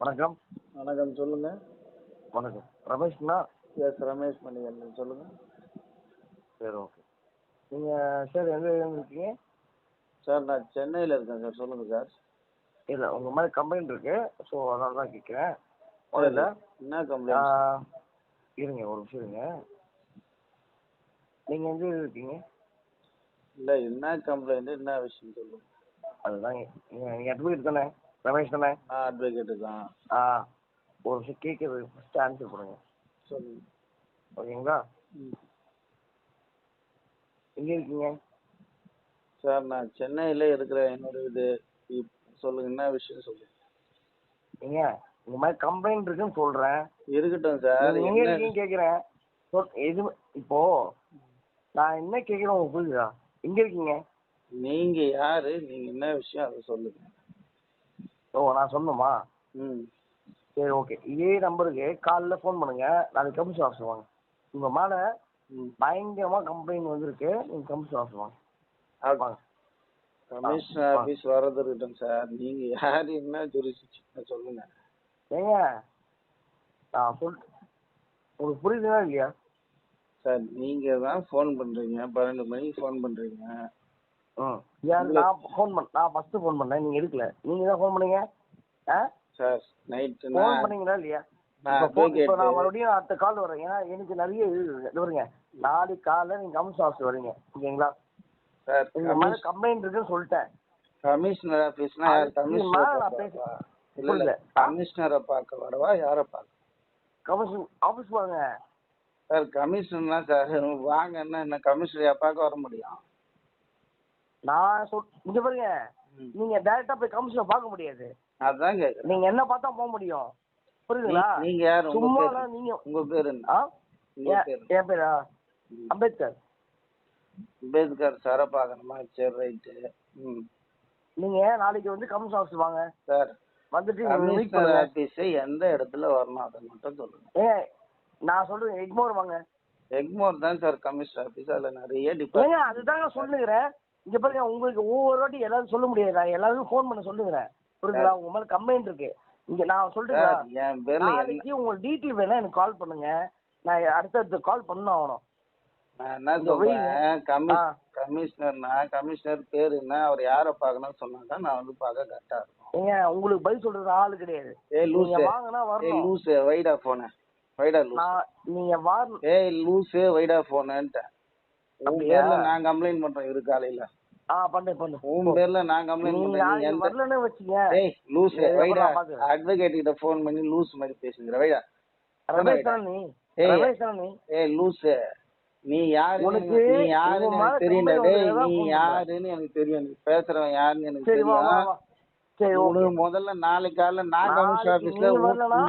வணக்கம். வணக்கம் சொல்லுங்க. வணக்கம். ரமேஷ்ண்ணா எஸ் ரமேஷ் மணிகண்டன் சொல்லுங்க. சரி ஓகே. நீங்கள் சார் எங்கே இருக்கீங்க? சார் நான் சென்னையில் இருக்கேன் சார். சொல்லுங்க சார். இல்லை உங்கள் மாதிரி கம்ப்ளைண்ட் இருக்கு. ஸோ அதனால தான் கேட்குறேன் முதல்ல என்ன கம்ப்ளைண்ட் இருங்க ஒரு நிமிஷம் இருங்க. நீங்கள் எங்கே இருக்கீங்க? இல்லை என்ன கம்ப்ளைண்ட் என்ன விஷயம் சொல்லுங்க. அதுதான் நீங்கள் நீங்கள் அட்வொகேட் தானே. ரமேஷ் தானே? நான் அட்வொகேட்டு தான். ஆ ஒரு நிமிஷம் கேட்குறது ஃபஸ்ட்டு ஆன்சர் பண்ணுங்க சொல்லுங்க. ஓகேங்களா. எங்கே இருக்கீங்க? சார் நான் சென்னையில் இருக்கிற என்னோட இது சொல்லுங்க. என்ன விஷயம் சொல்லுங்க. ஏங்க இந்த மாதிரி கம்ப்ளைண்ட் இருக்குன்னு சொல்கிறேன் இருக்கட்டும் சார். எங்க இருக்கீங்க கேக்குறேன். எது இப்போ நான் என்ன கேக்குறேன் உங்களுக்கு புரியுதா எங்க இருக்கீங்க? நீங்க யாரு? நீங்க என்ன விஷயம்? அதை சொல்லுங்க. ஓ நான் சொல்லணுமா? ம். சரி ஓகே. இதே நம்பருக்கு காலைல ஃபோன் பண்ணுங்க. நாளைக்கு கமிஷன் ஆஃபீஸ் வாங்க. உங்க மேல ம். பயங்கரமா கம்ப்ளைண்ட் வந்திருக்கு. நீங்க கமிஷன் ஆஃபீஸ் வாங்க. வாங்க. கமிஷனர் ஆ. ஆஃபீஸ் வர்றது இருக்கட்டும் சார். நீங்க யார் என்ன ஜுரிசிக்ஷன் சொல்லுங்க. ஏங்க நான் சொல் உங்களுக்கு புரியுதுங்களா இல்லையா? சார் நீங்க தான் ஃபோன் பண்றீங்க. பன்னெண்டு மணிக்கு ஃபோன் பண்றீங்க. ம் யார் நான் ஃபோன் பண்ண நான் ஃபர்ஸ்ட் ஃபோன் பண்ணேன். நீங்க எடுக்கல. நீங்க தான் ஃபோன் பண்ணீங்க? ஆ? சார் நைட்டு ஃபோன் பண்ணீங்களா இல்லையா? இப்போ நான். மறுபடியும் அடுத்த கால் வரேன் ஏன்னா எனக்கு நிறைய இது வருங்க நாளைக்கு காலைல நீங்க கமிஷன் ஆஃபீஸ் வரீங்க. ஓகேங்களா? சார் இந்த மாதிரி கம்ப்ளைண்ட் இருக்குன்னு சொல்லிட்டேன். கமிஷனர் ஆஃபீஸ்னா யார்? கமிஷனர்? இல்ல இல்ல. கமிஷனரை பார்க்க வரவா? யாரை பார்க்க? கமிஷன் ஆஃபீஸ் வாங்க சார் கமிஷனர்னா சார் வாங்கன்னா என்ன கமிஷனரையா பார்க்க வர முடியும்? நான் சொல் இங்க பாருங்க. நீங்க டைரக்டா போய் கமிஷனை பார்க்க முடியாது. கேக்குறேன் நீங்க என்ன பார்த்தா போக முடியும். புரியுதுங்களா? நீங்க யார்? சும்மா நீங்க உங்க பேர் என் பேர். அம்பேத்கர். அம்பேத்கர் சாரை பார்க்கணுமா சரி ரைட்டு. ம். நீங்க நாளைக்கு வந்து கமிஷன் ஆஃபீஸ் வாங்க. சார் வந்துட்டு கமிஷனர் ஆஃபீஸ் எந்த இடத்துல வரணும் அதை மட்டும் சொல்லுங்க. நான் சொல்றேன் எக்மோர் வாங்க. எக்மோர் தான் சார் கமிஷனர் ஆஃபீஸ் அதில் நிறைய டிபார்ட்மெண்ட் அதுதாங்க சொல்லுகிறேன். இங்க பாருங்க உங்களுக்கு ஒவ்வொரு வாட்டி எல்லாரும் சொல்ல முடியாது. நான் எல்லாருக்கும் ஃபோன் பண்ண சொல்லுகிறேன். புரியுதுங்களா உங்க மேல கம்ப்ளைண்ட் இருக்கு. இங்க நான் சொல்றேன் நாளைக்கு உங்களுக்கு டீட்டெயில் வேணா எனக்கு கால் பண்ணுங்க. நான் அடுத்தடுத்து கால் பண்ண ஆகணும் நான் என்ன. சொல்றேன். கமிஷனர்னா கமிஷனர் பேர் என்ன? அவர் யாரை பார்க்கணும்னு சொன்னாக்கா நான் வந்து பார்க்க கரெக்டா இருக்கும். ஏங்க உங்களுக்கு பதில் சொல்றது ஆளு கிடையாது. ஏய் லூசு. வாங்கினா ஏய் வரணும். லூசு. வைடா போன வைடா லூஸ் நான் நீங்க வரணும் ஏய் லூசு வைடா போனேன்ட்டேன் பேர்ல நான் கம்ப்ளைண்ட் பண்றேன் இரு காலையில. ஆ பண்ணு பண்ணு. உன் பேர்ல நான் கம்ப்ளைண்ட் பண்றேன் நீ வரலன்னு வச்சுங்க வைடா. நான்? அட்வொகேட் கிட்ட ஃபோன் பண்ணி லூஸ் மாதிரி பேசுங்கிற வைடா. ரமேஷ் ஏய். ரமேஷ் நீ? ஏய் நீ யாரு உனக்கு நீ யாருன்னு டேய் வந்ததுதான் நீ யாருன்னு எனக்கு தெரியும். நீ பேசுறவன் யாருன்னு எனக்கு தெரியும். சரி உனக்கு முதல்ல நாளைக்கு காலைல நான் கமிஷன் ஆபீஸ்ல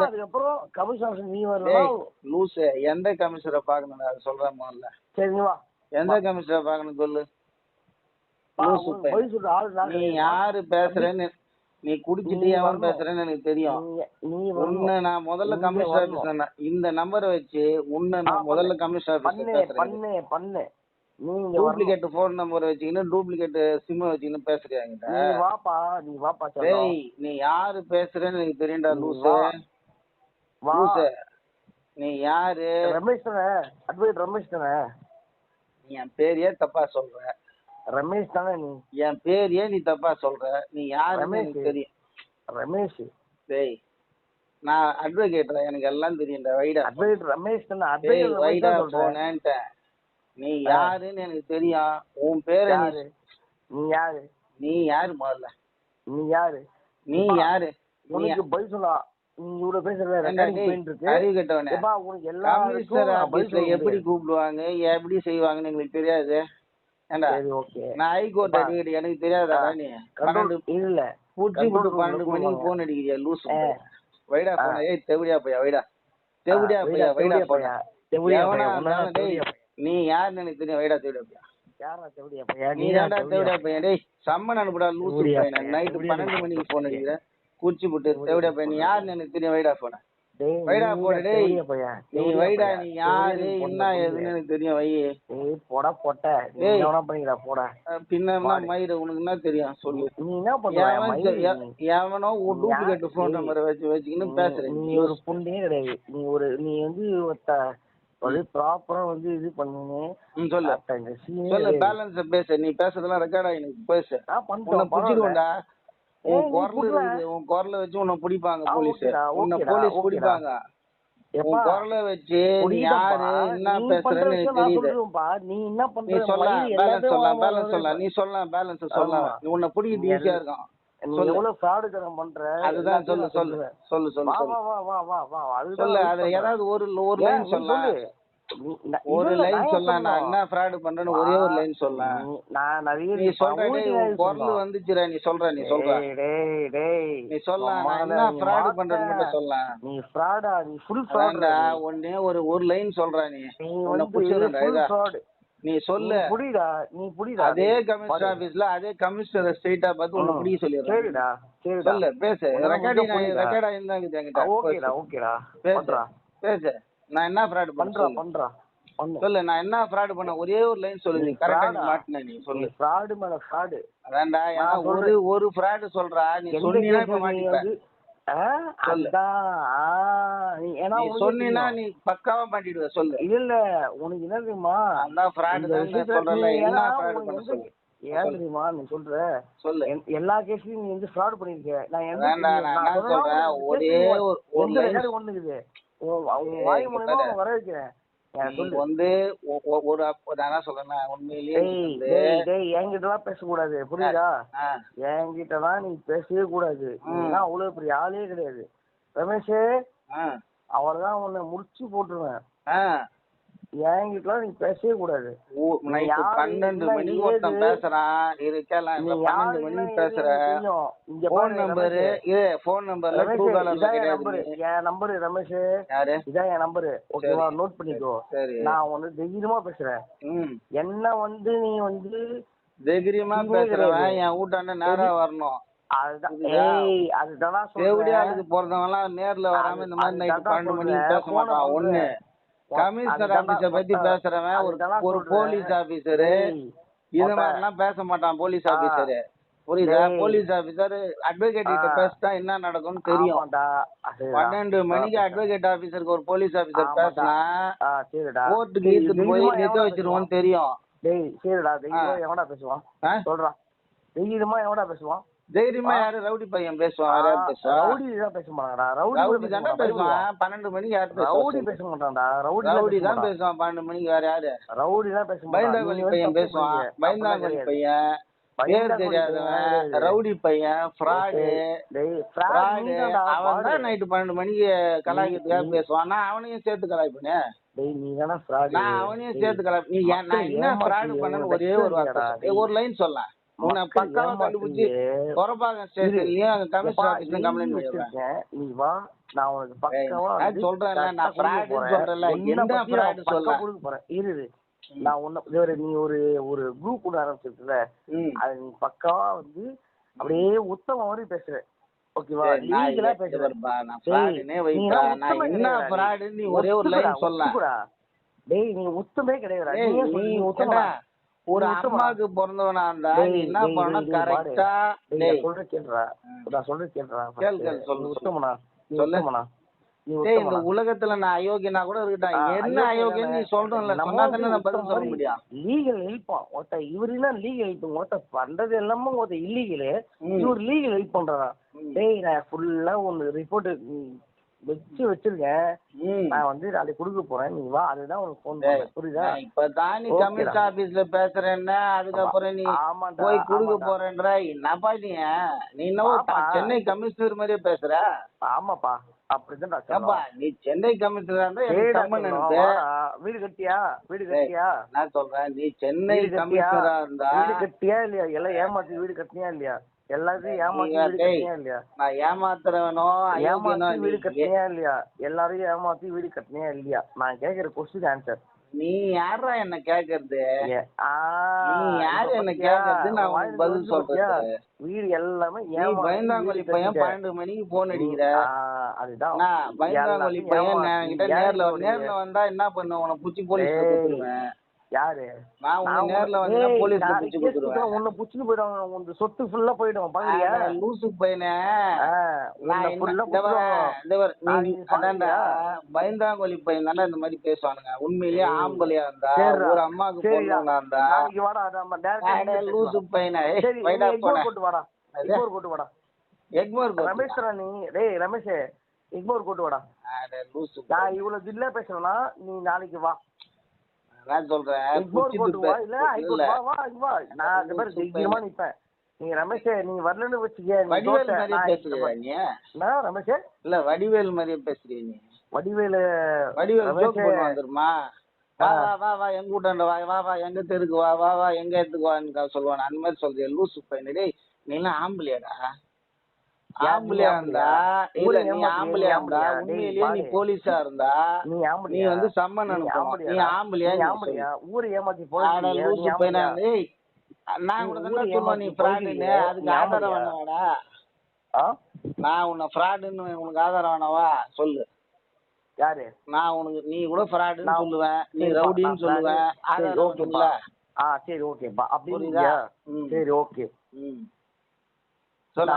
அதுக்கப்புறம் கமிஷன் ஆஃபீஸ் நீ வரலனா டேய் லூசு எந்த கமிஷனரை பார்க்கணும் அது சொல்றேன் முதல்ல. சரி வா. எந்த கமிஷனரை பார்க்கணும் சொல்லு? நீ. யாரு பேசுறேன்னு? நீ குடிச்சிட்டு எவன். பேசுறேன்னு எனக்கு தெரியும். உன்னை நான் முதல்ல கமிஷன். ஆபீஸ் இந்த நம்பரை வச்சு உன்னை நான் முதல்ல கமிஷன் ஆபீஸ்ல பண்ணு பேசுறேன். பண்ணு டூப்ளிகேட் போன் நம்பர் வச்சுக்கின்னு டூப்ளிகேட் சிம் வச்சுக்கின்னு பேசுறியா என்கிட்ட? நீ வாப்பா நீ வாப்பா டேய் நீ யாரு பேசுறேன்னு எனக்கு தெரியும்டா லூசு. லூசு. நீ யாரு? ரமேஷ் தானே? அட்வொகேட் ரமேஷ் தானே? என் பேரையே தப்பா சொல்ற. ரமேஷ் தானே நீ? என் பேரையே நீ தப்பா சொல்ற. நீ ரமேஷ். எனக்கு தெரியும். ரமேஷ். டேய் நான் அட்வொகேட்ரா எனக்கு எல்லாம் தெரியும்டா வைடா அட்வொகேட் ரமேஷ் தானே? டேய் அட்வொகேட் வைடா சொல்றேன் போனேன்ட்டேன். நீ யாருன்னு எனக்கு தெரியும். உன் பேரை யாரு? நீ யாரு? நீ யாரு முதல்ல? நீ யாரு? நீ யாரு? நீ உனக்கு பதில் சொல்லா நீ இவ்வளவு பேசுற ஏண்டா ரெக்கார்டிங் டேய், போயிட்டு இருக்கு அறிவு கெட்டவனே. ஏப்பா உனக்கு எல்லாருக்கும் கமிஷனர் ஆபீஸ்ல எப்படி. கூப்பிடுவாங்க எப்படி செய்வாங்கன்னு எங்களுக்கு தெரியாது. ஏண்டா? சரி ஓகே. நான் ஹைகோர்ட். அடிக்கடி எனக்கு தெரியாதா நீ. இல்ல. பூச்சி போட்டு பன்னெண்டு மணிக்கு. போன் அடிக்கிறியா? லூஸ். வைடா. போன ஏய் தெவிடியா போயா வைடா. தெவிடியா போயா வைடா பையா. நீ யாருன்னு எனக்கு தெரியும் வைடா தெவிடியா போயா? நீ தான்டா தெவிடியா? பையன் டேய் சம்மன் அனுப்புடா லூசு பையன் நைட்டு பன்னெண்டு. மணிக்கு போன் அடிக்கிற குச்சி போட்டு தெவிடியா பையன் நீ யாருன்னு எனக்கு தெரியும் வைடா போன வைடா போடு நீ வைடா. நீ யாரு என்ன. ஏதுன்னு எனக்கு தெரியும் வை ஏய் போடா பொட்ட நீ. என்ன வேணா பண்ணிக்கடா போடா பின்ன மாடு. மயிறு உனக்கு என்ன தெரியும் சொல்லு நீ என்ன பண்ற எவன் மயிரு ஒரு டூப்ளிகேட்? ஃபோன். நம்பரை வச்சு வச்சுக்கின்னு பேசுறேன் நீ ஒரு புண்டே கிடையாது நீ ஒரு நீ வந்து ஒரு ப்ராப்பரா வந்து இது பண்ணுன்னு ம், சொல்லு சொல்லு. பேலன்ஸ் பேசு நீ பேசுறதெல்லாம் ரெக்கார்ட் ஆகி பேசு நான். பிடிச்சிருவோம்டா ஏய், உன் குரல் உன் குரலை வச்சு உன்னை பிடிப்பாங்க போலீஸ் உன்னை போலீஸ். பிடிப்பாங்க உன் குரலை வச்சு நீ? யாரு என்ன பேசுறன்னு தெரியுது. நீ என்ன பண்ற மயிரு பேலன்ஸ் வாங்க பேலன்ஸ் சொல்லலாம் நீ சொல்லலாம் பேலன்ஸ். நீ உன்னை பிடிக்கிறது ஈஸியா இருக்கும் நீ சொல்லு. எவ்வளவு ஃப்ராடுத்தனம் பண்ற அதுதான் சொல்லு சொல்லு சொல்லு சொல்லு வா சொல்லு வா வா வா வா அதுதான் சொல்லு wait அது பண்றேன். ஏதாவது ஒரு ஒரு லைன் சொல்லு. ஒரு லைன் சொல்லலாம் நான்? என்ன ஃப்ராட் பண்றேன்னு ஒரே ஒரு லைன் சொல்லலாம் நான் நிறைய நீ சொல்ற குரல். வந்துச்சுடா நீ சொல்ற நீ சொல்ற. டேய், டேய். நீ சொல்லலாம் நான் என்ன ஃப்ராட். பண்றேன்னு மட்டும் சொல்லலாம் நீ ஃப்ராடா நீ ஃபுல் ஃப்ராட் ஒண்ணே ஒரு ஒரு லைன் சொல்ற நீ. உன்னை ஃபுல் இதா நீ சொல்லு. புடிடா நீ புடிடா அதே. கமிஷனர். ஆபீஸ்ல அதே கமிஷனர் ஸ்ட்ரெயிட்டா பார்த்து உன்னை. பிடிக்க சொல்லிடுறேன். சரிடா சரிடா. சொல்லு பேசு. ரெக்கார்டிங்? ரெக்கார்ட் ஆயிருந்தாங்க என்கிட்ட. ஓகேடா ஓகேடா. பேசு. பண்றா. பேசு. நான் என்ன ஃப்ராட் பண்றா பண்றேன் பண்றா பண்ணு. சொல்லு நான் என்ன ஃப்ராட் பண்ண? ஒரே ஒரு லைன் சொல்லு நீ கரெக்டா? மாட்டின நீ சொல்லு. ஃப்ராடு மேல ஃப்ராடு அதான்டா நான் ஒரு. ஒரு ஃப்ராட் சொல்றா நீ சொன்னீங்கன்னா இப்ப மாட்டிப்ப. ஆ, நீ பக்காவா மாட்டிடுவ சொல்லு. இல்ல இல்ல உனக்கு என்ன தெரியுமா? அதான் ஃப்ராட் சொல்றல என்ன ஃப்ராட் பண்ண சொல்லு. ஏன் தெரியுமா நீ சொல்ற? சொல்லு. எல்லா கேஸ்லயும் நீ வந்து ஃப்ராட் பண்ணிருக்க நான் என்ன சொன்னா சொல்றேன், ஒரே ஒரு- ஒண்ணு இருக்குது வந்து ஒரு நான் சொல்றேன்னா உண்மையிலேயே என்கிட்டலாம் பேசக்கூடாது. புரியுதா? என்கிட்டலாம் நீ பேசவே கூடாது. அவ்வளவு பெரிய ஆளே கிடையாது. ரமேஷ் அவர்தான் உன்னை முடிச்சு போட்டுருவேன். என்கிட்டலாம் நீ பேசவே கூடாது. பன்னெண்டு மணிக்கு ஒருத்தன்? பேசுறான். இருக்கல நீ பன்னெண்டு மணிக்கு பேசுற. போன் பாரு நம்பரு. இது போன் நம்பர்ல காலர்ல இதான் என் நம்பரு ரமேஷ். இதான் என் நம்பரு ஓகேவா நோட் பண்ணிக்கோ. நான் வந்து தைரியமா பேசுறேன். என்ன வந்து நீ வந்து தைரியமா பேசுறவன். என் வீட்டாண்ட நேரா வரணும். அதுதான். பிறந்தவன் எல்லாம் நேர்ல வராம இந்த மாதிரி பன்னெண்டு மணிக்கு. பேச மாட்டான். ஒண்ணு. கமிஷனர் ஆபீஸ பத்தி பேசுறவன் ஒரு ஒரு சொல்றேன். போலீஸ் ஆபீசரு இது மொத்த- மாதிரி எல்லாம் பேச மாட்டான் போலீஸ். ஆபீசரு புரியுதா. போலீஸ் ஆபீசர் அட்வொகேட் கிட்ட. பேசிட்டா என்ன நடக்கும்னு தெரியும். பன்னெண்டு மணிக்கு அட்வொகேட் ஆபீசருக்கு ஒரு போலீஸ் ஆபீசர். பேசினா. கோர்ட்டுக்கு டேய், இழுத்துட்டு போய் தைரியமா நிக்க வச்சிருவோம்னு? தெரியும் டேய் சரிடா தைரியமா ஆ. எவன்டா பேசுவான் ஆ? சொல்றா தைரியமா எவன்டா பேசுவான் தைரியமா. யாரு? ரவுடி பையன் பேசுவான். ரவுடி தான் பேச மாட்டாங்கடா ரவுடி தானே. பேசுவான். பன்னெண்டு மணிக்கு யார் ரவுடி பேச மாட்டான்டா. ரவுடி ரவுடி தான். பேசுவான். பன்னெண்டு மணிக்கு வேற யாரு? ரவுடி தான் பேச. பயந்தாங்கோலி பையன் பேசுவான். பயந்தாங்கோலி. பையன். பேர் தெரியாதவன். ரவுடி பையன். ஃப்ராடு. ஃப்ராடு அவன். தான் நைட்டு பன்னெண்டு மணிக்கு கலாய்க்கிறதுக்காக பேசுவான். நான் அவனையும் சேர்த்து கலாய்ப்பேனே. நான் அவனையும் சேர்த்து கலாய் நீ நான் என்ன ஃப்ராடு பண்ணேன்னு ஒரே ஒரு வார்த்தை. ஒரு லைன் சொல்ல உன்னை மக்கள் பக்காவா கண்டுபிடிச்சி ஏமாத்துறியே. கொரப்பாக்கம் ஸ்டேஷன்லயும் அங்க கமிஷனர் எப்பா, ஆபீஸ்ல நீ கம்ப்ளைண்ட் வா நான் உனக்கு பக்காவா ஆ நான் fraud போறேன். சொல்றேன்ல, என்ன சொல்ல? இரு. நான் உன்னை நீ ஒரு ஒரு குரூப் ஒன்று ஆரம்பிச்சிருக்கல. அது நீ பக்காவா வந்து அப்படியே உத்தம மாதிரி பேசுற ஓகேவா லீகலா இதை பேசுற பாருப்பா, நான் டேய், fraud-னே வைப்பா. நீலாம் நான் உத்தம என்ன fraud நீ. ஒரே ஒரு line சொல்லலாம். டேய் நீ உத்தமே கிடையாதுடா ஏய், நீ ஏன் சொல்ற? ஒரு. அம்மாக்கு பிறந்தவனா இருந்தா என்ன பண்ணணும் கரெக்டா நான் சொல்றது கேளுடா. நான் சொல்றது கேளுடா கேளு. கேளு, சொல்லு. உத்தமனா நீ சொல்லு. உத்தமனா நீ டேய் இந்த உலகத்துல நான் அயோக்கியனா கூட இருக்கட்டும் ஆ, என்ன அயோக்கியன்னு நீ நம்ம சொன்னா தானே நான் பதில் சொல்ல முடியும் லீகல் ஹெல்ப் ஒருத்த இவருனா லீகல் ஹெல்ப் ஒருத்த பண்றது எல்லாமே ஒருத்த இல்லீகலு. இவர் லீகல் ஹெல்ப் பண்றா. டேய் நான் ஃபுல்லா ஒன்னு ரிப்போர்ட் வச்சு வச்சிருக்கேன் ம். நான் வந்து அதை கொடுக்க போறேன். நீ வா அதுதான் உனக்கு ஃபோன் பண்ணேன் புரியுதா? இப்பதான் நீ. கமிஷன் ஆபீஸ்ல பேசுறேன்னா அதுக்கப்புறம் நீ போய் கொடுக்க. போறேன்ற என்னப்பா நீ? நீ என்னவோ. சென்னை கமிஷனர் மாதிரியே பேசுற? ஆமாப்பா. அப்படிதான். நீ சென்னை கமிஷனரா வாடா. கட்டியா? வீடு கட்டியா? நான் சொல்றேன் நீ சென்னை கமிஷனரா இருந்தா வீடு கட்டியா இல்லையா? எல்லாம் ஏமாத்தி வீடு கட்டினியா இல்லையா? எல்லாத்தையும் ஏமாத்தி இல்லையா? நான் ஏமாத்துறவனோ ஏமாத்தி வீடு கட்டினியா இல்லையா? எல்லாரையும் ஏமாத்தி வீடு கட்டினியா இல்லையா? நான் கேக்குற கொஸ்டின் ஆன்சர் நீ யாரா என்ன கேக்குறது? நீ யாரு என்ன? கேக்குறது? நான் உனக்கு பதில்? சொல்றது வீடு எல்லாமே பயந்தாங்கொல்லி பையன் கட்டிட்ட. பன்னெண்டு மணிக்கு போன் அடிக்கிற. அதுதான். பயந்தாங்கொல்லி பையன் ஏன் நேர்ல நேர்ல வந்தா என்ன பண்ணுவேன்? உன புடிச்சு போலீஸ் யாரு? நான் நேர்ல வந்தா நாளைக்கு புடிச்சு கொடுத்துருவேன். கொடுத்தா உன்னை உன் சொத்து ஃபுல்லா போயிடும் பாக்குறியா? லூசு பையனே. உன்னை அதான்டா? பயந்தாங்கொல்லி பையன் தானே இந்த மாதிரி பேசுவானுங்க. உண்மையிலேயே ஆம்பளையா இருந்தா ஒரு அம்மாவுக்கு இருந்தா நாளைக்கு வாடா இங்கிலீஷ்ல லூசு. பையனே. வைடா போடா. வாடா? எக்மோர் கூட்டு வாடா. எக்மோர்? ரமேஷ் நீ டேய் ரமேஷ் எக்மோர் கூட்டு வாடா. நான் இவ்வளவு தில்ல பேசுறேன்னா நீ நாளைக்கு வா. நான் சொல்றேன் நான் நிப்பேன். நீ ரமேஷ் நீ வரலன்னு வச்சுக்க வடிவேல் மாதிரியே பேசுறியா நீ? நான் ரமேஷ்? இல்ல வடிவேல் மாதிரியே பேசுறியா நீ? வடிவேலு வடிவேல் ஜோக் பண்ணுவான் தெரியுமா? வா வா வா வா எங்க வீட்டாண்ட வா வா வா எங்க தெருக்கு வா வா வா எங்க இடத்துக்கு வான்னு சொல்லுவான். அந்த மாதிரி சொல்றியா? லூசு பையன். டேய் நீ எல்லாம் ஆம்பளையாடா. நீ இருந்தா நீ ஆம்பளையா நீ இருந்தா? உண்மையிலேயே. போலீஸா இருந்தா நீ வந்து சம்மன் அனுப்பணும் நீ நீ. ஊரை ஏமாத்தி நான் கூட தானே சொல்லுவேன் நீ போயிடுவியே, அதுக்கு ஆதாரம் நான் உன்னை ஃப்ராடுன்னு உனக்கு ஆதாரம் வேணாவா சொல்லு. யாரு? நான் உனக்கு நீ கூட ஃப்ராடுன்னு சொல்லுவேன். நீ ரவுடின்னு சொல்லுவேன். ஆதாரம் ஓகேப்பா. ஆ சரி ஓகேப்பா. ம். சரி ஓகே. ம்.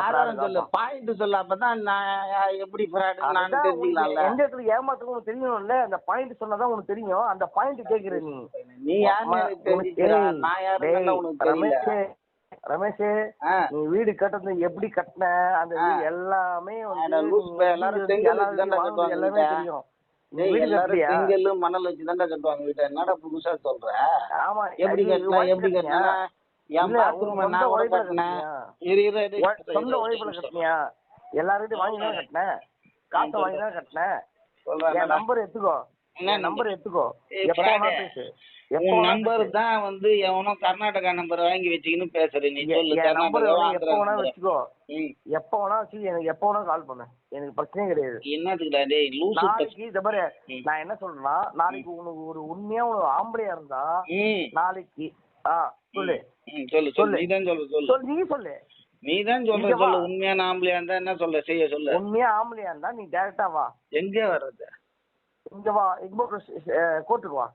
ஆதாரம் சொல்லு. பாயிண்ட் சொல்லு அப்பதான் நான் எப்படி தெரிஞ்சுக்கலாம்ல? எந்த இடத்துல ஏமாத்துக்கு தெரியணும்ல? அந்த பாயிண்ட் சொன்னாதான் உனக்கு தெரியும். அந்த பாயிண்ட் கேக்குற நீ. நீ ஏய், நான் உனக்கு தெரியல. ரமேஷ் ரமேஷ் நீ வீடு கட்டுறது எப்படி கட்டின? அந்த வீடு எல்லாமே எல்லாமே. தெரியும். செங்கல் மணல் வச்சு தான்டா கட்டுவாங்க வீட்டை. என்னடா புதுசா சொல்ற? ஆமா எப்படி எப்படி கட்டினியா? உழைப்புல கட்டினேன். வாங்கி தான் காசை வாங்கி தான் கட்டினேன்? சொல்றேன் என். நம்பர் எடுத்துக்கோ. நம்பர் எடுத்துக்கோ. நம்பர். தான் வந்து எவனோ கர்நாடகா நம்பர் வாங்கி வச்சுக்கின்னு பேசுற. நீ சொல்லு நம்பர் எப்போ வேணா வச்சுக்கோ. எப்போ வேணா வச்சு எனக்கு எப்போ வேணா கால் பண்ணு. எனக்கு பிரச்சனையே கிடையாது. என்னத்துக்குடா டேய் லூசு நாளைக்கு மாதிரி ம். நான் என்ன சொல்றேன்னா நாளைக்கு உனக்கு ஒரு உண்மையா உனக்கு ஆம்பளையா இருந்தா நாளைக்கு சொல்லு. சொல்லு சொல்லு. சொல்லு. நீ தான் சொல்லு சொல்லு. சொல்லு நீ சொல்லு. நீ தான் சொல்ற. சொல்லு. உண்மையான ஆம்பளையா இருந்தா என்ன சொல்ல செய்ய சொல்லு. உண்மையா ஆம்பளையா இருந்தா நீ டைரக்டா வா. எங்க வர்றது? இங்க வா. எக்மோ கோர்ட்டுக்கு வா.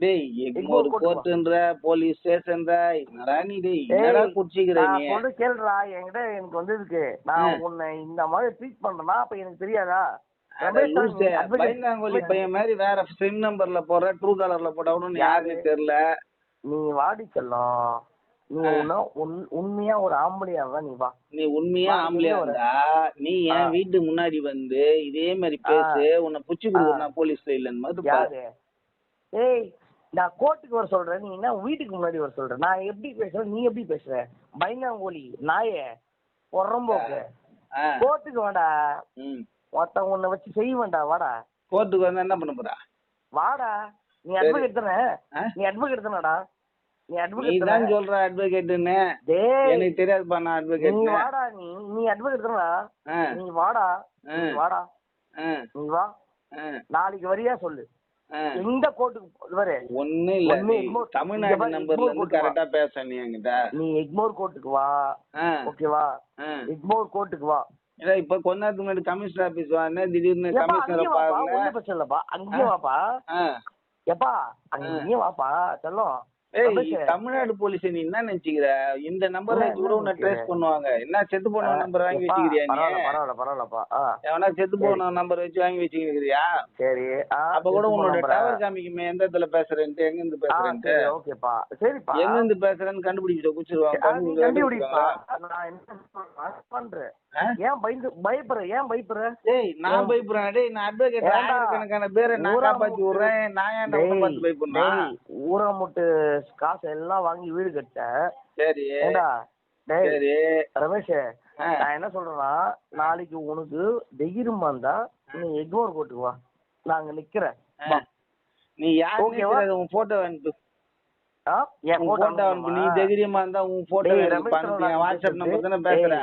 டேய் எக்மோர். கோர்ட்டுன்ற போலீஸ் ஸ்டேஷன்ன்ற என்னடா நீ டேய் என்னடா குடிச்சிக்கிற நீ? சொல்ற கேளுடா. என்கிட்ட எனக்கு வந்து இருக்கு. நான் உன்னை இந்த மாதிரி ட்ரீட் பண்றேன்னா அப்ப எனக்கு தெரியாதா? பையன் மாதிரி வேற சிம் நம்பர்ல போற ட்ரூ கலர்ல போட்டவனு யாருன்னு தெரியல. நீ வாடி செல்லம். நீ உண்மையா ஒரு ஆம்பளையா நீ வா. நீ உண்மையா ஆம்பளையா? இருந்தா நீ என் வீட்டு முன்னாடி வந்து இதே மாதிரி பேசு உன்னை புடிச்சு கொடுக்குற போலீஸ்ல இல்லன்னு மாதிரி பாரு. ஏய் நான் கோர்ட்டுக்கு வர சொல்றேன். நீ என்ன வீட்டுக்கு முன்னாடி வர சொல்ற? நான் எப்படி பேசுறேன் நீ எப்படி பேசுற? பயந்தாங்கோலி நாயே உரம்போக்கு கோர்ட்டுக்கு வாடா. ஒருத்தன் உன்னை வச்சு செய்ய வேண்டாம் வாடா. கோர்ட்டுக்கு வந்தா என்ன பண்ண போறா? வாடா. நீ அட்வொகேட் தானே? நீ அட்வொகேட் தானடா. நீ நீ அட்வொகேட் தான்? தானே சொல்ற அட்வொகேட்டுன்னு டேய் எனக்கு தெரியாதுப்பா நான் நீ அட்வொகேட்னு வாடா நீ நீ அட்வொகேட் தானடா? ஆ. நீ வாடா வாடா. நீ வா. நாளைக்கு வரியா சொல்லு. ஆ. எந்த கோர்ட்டுக்கு வர இல்ல. ஒண்ணு இங்க தமிழ்நாடு பாரு, நம்பர்ல இருந்து. கரெக்டா பேச நீ என்கிட்ட. நீ எக்மோர் கோர்ட்டுக்கு வா. ஓகேவா எக்மோர் கோர்ட்டுக்கு வா. இல்ல இப்ப கொஞ்ச நேரத்துக்கு முன்னாடி கமிஷனர் ஆபீஸ் வந்தேன் திடீர்னு கமிஷனரை பாருங்க ஒன்றும் பிரச்சனை இல்லப்பா. அங்கேயும் வாப்பா. எப்பா அங்கேயும் வாப்பா. செல்லம். தமிழ்நாடு போலீஸ் நீ என்ன நினைச்சுக்கிற? இந்த நம்பர் கூட உன்னை? ட்ரேஸ் பண்ணுவாங்க. என்ன செத்து போன நம்பர் வாங்கி வச்சுக்கிறியா நீ? பரவாயில்ல பரவாயில்ல பரவாயில்லப்பா எவனா செத்து போன நம்பர் வச்சு வாங்கி வச்சுக்கிறியா? சரி அப்ப கூட உன்னோட டவர்? காமிக்குமே எந்த இடத்துல பேசுறேன்ட்டு எங்க இருந்து பேசுறேன்ட்டு? ஓகேப்பா. சரிப்பா. எங்க இருந்து பேசுறேன்னு கண்டுபிடிச்சிட்டு குச்சிருவாங்க கண்டுபிடிப்பா. நான் என்ன பண்றேன்? ஏன் பயந்து பயப்படுற ஏன் பயப்படுற? டேய் நான் பயப்படுறேன். டேய் நான் அட்வொகேட் ஏன்டா? ஆயிரக்கணக்கான பேரை நான் ஊரா காப்பாத்தி முட்டு. விடுறேன். நான் ஏன் உன்னை பார்த்து பயப்படணும்? டேய், ஊரமுட்டு காசு எல்லாம் வாங்கி வீடு கட்ட. சரி. ஏண்டா டேய் சரி. ரமேஷ். நான் என்ன சொல்றேன்னா நாளைக்கு உனக்கு தைரியமா இருந்தா நீ எக்மோர் கோர்ட்டுக்கு வா. நான் அங்க நிக்கிறேன். நீ? தெரியாது உன் போட்டோ அனுப்பு? ஆ? என் போட்டோ அனுப்பு. நீ? தைரியமா இருந்தா உன் போட்டோ வாட்ஸ்அப் நம்பர் தானே பேசுற டேய், ஆமா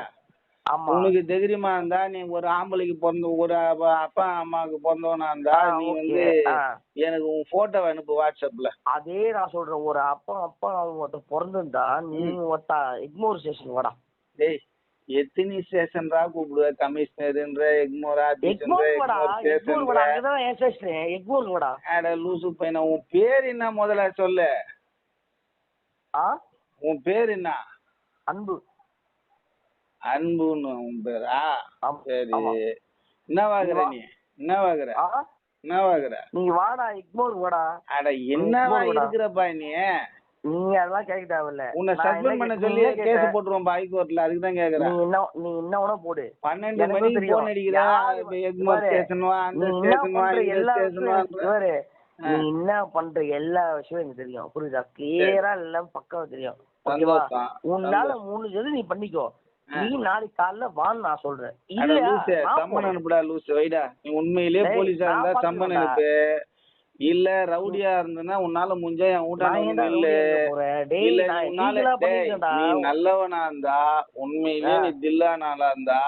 உனக்கு தைரியமா இருந்தா நீ ஒரு ஆம்பளைக்கு பிறந்த ஒரு அப்ப- அப்பா அம்மாவுக்கு பிறந்தவனா இருந்தா ஆ, நீ okay. வந்து ஆ. எனக்கு உன் போட்டோ அனுப்பு வாட்ஸ்அப்ல. அதே நான் சொல்றேன் ஒரு அப்பா அப்பா ஒருத்தன் பிறந்திருந்தா நீ ஒருத்த எக்மோர் ஸ்டேஷன் வாடா. டேய் எத்தனை ஸ்டேஷன்ரா கூப்பிடுவ? கமிஷனர்ன்ற எக்மோர் ஆபீஸ்ன்ற எக்மோர் வாடா எக்மோர் எக்மோர் ஸ்டேஷன்ன்ற வாடா அங்கதான் என் ஸ்டேஷன் எக்மோர் வாடா. அட லூசு பையனா உன் பேர் என்ன முதல்ல சொல்லு? ஆ? உன் பேர் என்ன? அன்பு. அன்புன்னு உன் பேரா சரி. ஆமா. என்னவாகுற நீ என்னவாகுற ஆ? என்னவாகுற நீ வாடா எக்மோர் வாடா அட என்னவா. இருக்கிறப்பா நீ? நீங்க அதெல்லாம் கேட்க தேவையில்ல உன்னை என்ன சஸ்பெண்ட் பண்ண சொல்லி நீ என்ன கேஸ்? போட்டுருவோம் ஹைகோர்ட்ல அதுக்கு தான் நீ கேக்குறேன் என்ன நீ என்ன வேணா போடு. பன்னெண்டு எனக்கும் மணிக்கு தெரியும். போன் அடிக்கிற எக்மோர் ஸ்டேஷன் வா அந்த நீ என்ன ஸ்டேஷன் வா எல்லா நீ என்ன பண்ற எல்லா விஷயம் எனக்கு தெரியும். புரியுதா? கிளியரா எல்லாம் பக்காவா தெரியும். உன்னால முடிஞ்சது நீ பண்ணிக்கோ. நீ நாளைக்கு காலைல வான்னு நான் சொல்றேன் இல்ல சம்மன். அனுப்புடா லூசு வைடா நீ உண்மையிலேயே போலீஸா இருந்தா சம்மன். அனுப்பு இல்ல ரவுடியா இருந்தனா உன்னால முடிஞ்சா என்? டேய், இல்ல உன்னால பண்ணிருக்கேன்டா. நீ நல்லவனா இருந்தா உண்மையிலேயே ஆ. நீ தில்லானாலா இருந்தா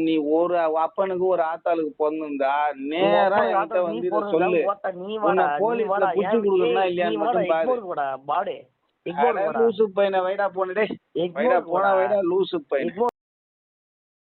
நீ ஒரு அப்பனுக்கு ஒரு ஆத்தாளுக்கு பிறந்திருந்தா நேரா என்கிட்ட வந்து சொல்லு போலீஸ்ல புடிச்சு ஏன் கொடுக்கணுமா ஏய், இல்லையான்னு மட்டும் பாரு. லூசு பையனை வைடா போன டேய். வைடா போனா வாடா. லூசு பையன்.